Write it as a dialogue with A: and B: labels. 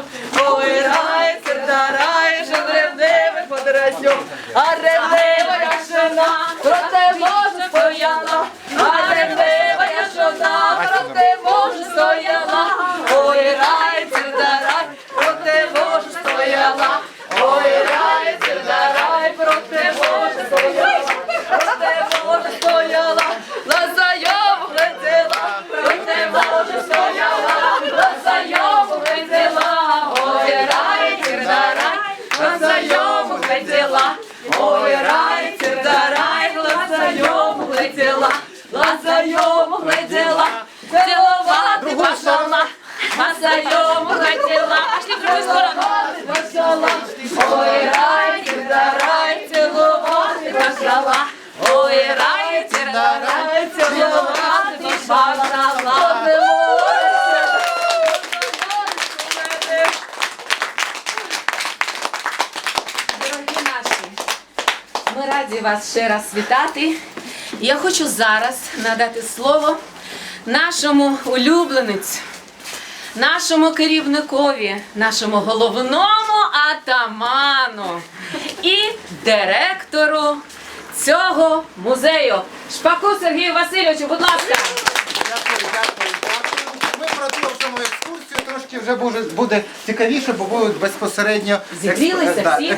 A: Ой Повирай, сердарай, же ревнивих подрасьох, а ревнива я жена, проте може стояла, а ревнива я жона, проте може стояла, рай, сердарай, проте може стояла. Цілувати пошла. Лаза йому глядела, пошли в другу сторону. Пошла. Ой, рай, цвіта рай, цілувати пошла. Ой, рай, цвіта рай, цілувати пошла. Дорогі наші, ми раді вас ще раз вітати. Я хочу зараз надати слово нашому улюбленицю, нашому керівникові, нашому головному атаману і директору цього музею. Шпаку Сергію Васильовичу, будь ласка.
B: Дякую, дякую, дякую. Ми продовжимо екскурсію. Трошки вже буде, буде цікавіше, бо будуть безпосередньо
A: Зігрілися
B: да,
A: всі?